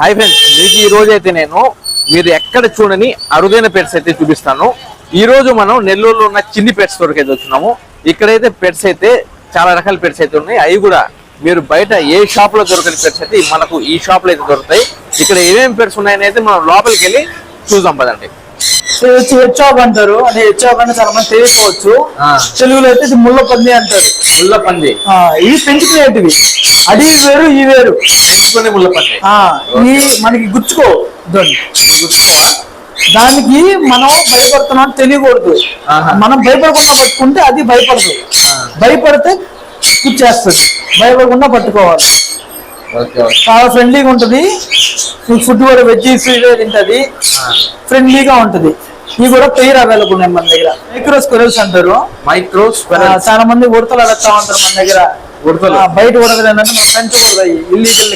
Hi friends మీకు ఈ రోజు అయితే నేను మీరు ఎక్కడ చూడని అరుదైన పెట్స్ అయితే చూపిస్తాను. ఈ రోజు మనం నెల్లూరులో ఉన్న చిన్ని పెట్స్ స్టోర్కి అయితే వచ్చినాము. ఇక్కడైతే పెట్స్ అయితే చాలా రకాల పెట్స్ అయితే ఉన్నాయి. అవి కూడా మీరు బయట ఏ షాప్లో దొరకని పెట్స్ అయితే మనకు ఈ షాప్లో అయితే దొరుకుతాయి. ఇక్కడ ఏమేమి పెట్స్ ఉన్నాయని అయితే మనం లోపలికి వెళ్ళి చూద్దాం పదండి. వచ్చి అంటారు. అంటే హెచ్ఆప్ అంటే చాలా మంది తెలియకపోవచ్చు. తెలుగులో అయితే ఇది ముళ్ళ పంది అంటారు ముళ్ళ పంది ఇవి పెంచుకునేటివి అది వేరు ఈ వేరు. పెంచుకునే ముళ్ళ పంది ఈ మనకి గుచ్చుకో? దానికి మనం భయపడుతున్నాం తెలియకూడదు. మనం భయపడకుండా పట్టుకుంటే అది భయపడదు. భయపడితే గుచ్చేస్తుంది. భయపడకుండా పట్టుకోవాలి. చాలా ఫ్రెండ్లీగా ఉంటుంది. ఫుడ్ కూడా వెజ్జీస్ ఇవే తింటది. ఫ్రెండ్లీగా ఉంటుంది. ఇవి కూడా పెయిర్ అవైలబుల్ ఉన్నాయి మన దగ్గర. మైక్రో స్క్వెరల్స్ అంటారు మైక్రో చాలా మంది ఉడతలు అడగతా ఉంటారు మన దగ్గర. బయట ఉడతలు ఏంటంటే మనం ఇల్లీగల్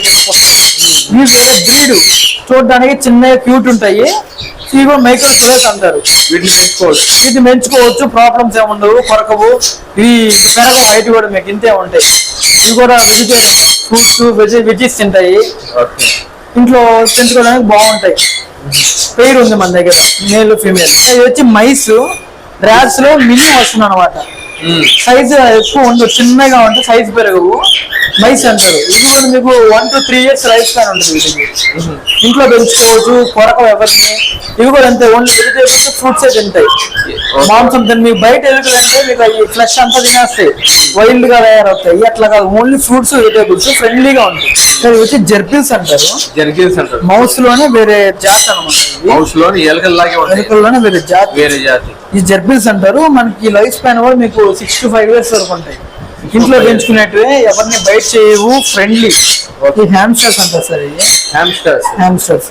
ఇవి వేరే బ్రీడ్ చూడడానికి చిన్నగా క్యూట్ ఉంటాయి. ఇవి కూడా మైక్రో స్క్వెరల్స్ అంటారు. వీటిని పెంచుకోవచ్చు. వీటిని పెంచుకోవచ్చు. ప్రాబ్లమ్స్ ఏమి ఉండవు కొరకవు. ఇవి పెరగవు హైట్ కూడా మీకు ఇంతే ఉంటాయి. ఇవి కూడా వెజిటేరియన్ ఫ్రూట్స్ వెజి వెజీస్ తింటాయి. ఇంట్లో పెంచుకోవడానికి బాగుంటాయి. పేరు ఉంది మన దగ్గర మేల్ ఫీమేల్ ఇది వచ్చి మైస్ ర్యాట్స్లో మినీ వస్తుంది అనమాట సైజ్ ఎక్కువ ఉండదు చిన్నగా ఉంటే సైజ్ పెరగవు. మైస్ అంటారు ఇది కూడా మీకు one two three years life span ఉంటుంది వీటికి ఇంట్లో పెంచుకోవచ్చు కొరక ఎవరిని ఇవి కూడా అంతే ఓన్లీ వెజిటేబుల్స్ ఫ్రూట్స్ తింటాయి. మాంసం తిని మీకు బయట ఎలుకలు అంటే మీకు ఈ ఫ్లెష్ అంతా తినేస్తాయి. వైల్డ్గా తయారవుతాయి అట్లా కాదు ఓన్లీ ఫ్రూట్స్ వెజిటేబుల్స్ ఫ్రెండ్లీగా ఉంటాయి. ఇవి వచ్చి జెర్పిల్స్ అంటారు జరిగేది అంటారు మౌస్లోనే వేరే జాతి అనమాట లోని ఎలకల్లాగే ఎలుకల్లోనే వేరే జాతి. వేరే జాతి. ఈ జెర్పిల్స్ అంటారు మనకి లైఫ్ స్పాన్ కూడా మీకు సిక్స్ టు ఫైవ్ ఇయర్స్ వరకు ఉంటాయి. ఇంట్లో పెంచుకునేటివి ఎవరిని బయట చేయవు ఫ్రెండ్లీ ఈ హ్యామ్స్టర్స్ అంటారు సార్ ఇవి. హామ్స్టర్స్ హ్యామ్స్టర్స్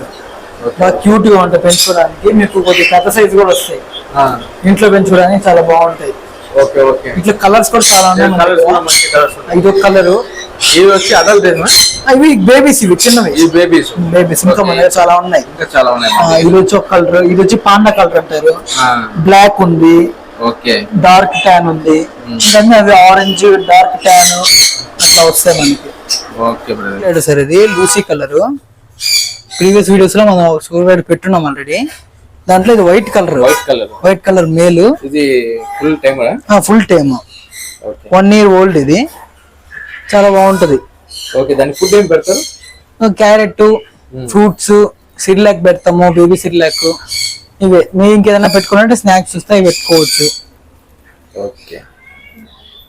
బాగా క్యూట్గా ఉంటాయి పెంచుకోవడానికి. మీకు కొద్ది పెద్ద సైజ్ కూడా వస్తాయి. ఇంట్లో పెంచుకోవడానికి చాలా బాగుంటాయి. ఓకే ఓకే ఇట్లా కలర్స్ కూడా చాలా ఉన్నాయి ఒక కలర్ ఇవి వచ్చి అడల్ట్ ఇవి బేబీస్ ఇవి చిన్నవి. ఈ బేబీస్ బేబీస్ ఇంకా మన చాలా ఉన్నాయి. ఇంకా చాలా ఉన్నాయి. ఇది వచ్చి ఒక కలర్ ఇది వచ్చి పాండా కలర్ అంటారు. బ్లాక్ ఉంది. డార్క్ ట్యాన్ ఉంది. ఇవన్నీ అవి ఆరెంజ్ డార్క్ ట్యాన్ అట్లా వస్తాయి మనకి. ఓకే సార్ ఇది లూసీ కలర్. ప్రీవియస్ వీడియోస్లో మనం సూర్యుడు పెట్టున్నాం ఆల్రెడీ. దాంట్లో ఇది white colour. White colour. White colour male. ఇది full time full time. One year old ఇది. చాలా బాగుంటది. ఓకే దానికి ఫుడ్ ఏం పెడతారు? క్యారెట్ ఫ్రూట్స్ సిర్లాక్ పెడతాము బేబీ సిర్లాక్ ఇవే మీరు ఇంకేదైనా పెట్టుకోవాలంటే స్నాక్స్ వస్తే పెట్టుకోవచ్చు. ఓకే.